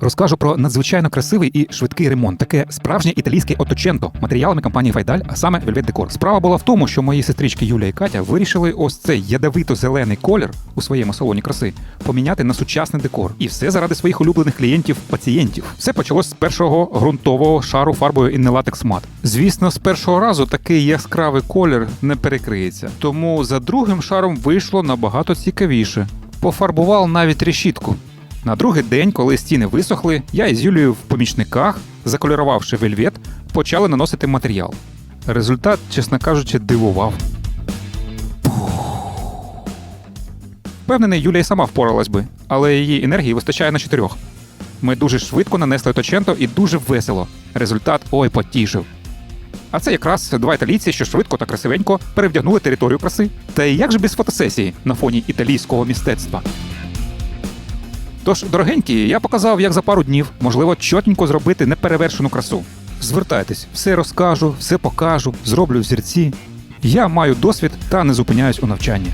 Розкажу про надзвичайно красивий і швидкий ремонт. Таке справжнє італійське оточенто матеріалами компанії Файдаль, а саме Velvet Decor. Справа була в тому, що мої сестрички Юля і Катя вирішили ось цей ядовито-зелений колір у своєму салоні краси поміняти на сучасний декор. І все заради своїх улюблених клієнтів-пацієнтів. Все почалось з першого ґрунтового шару фарбою Innellatex Matte. Звісно, з першого разу такий яскравий колір не перекриється. Тому за другим шаром вийшло набагато цікавіше. Пофарбував навіть решітку. На другий день, коли стіни висохли, я із Юлією в помічниках, заколірувавши вельвет, почали наносити матеріал. Результат, чесно кажучи, дивував. Впевнений, Юлія сама впоралась би, але її енергії вистачає на чотирьох. Ми дуже швидко нанесли точенто і дуже весело. Результат ой потішив. А це якраз два італійці, що швидко та красивенько перевдягнули територію краси. Та як же без фотосесії на фоні італійського містецтва? Тож, дорогенькі, я показав, як за пару днів можливо чотенько зробити неперевершену красу. Звертайтесь, все розкажу, все покажу, зроблю зірці. Я маю досвід та не зупиняюсь у навчанні.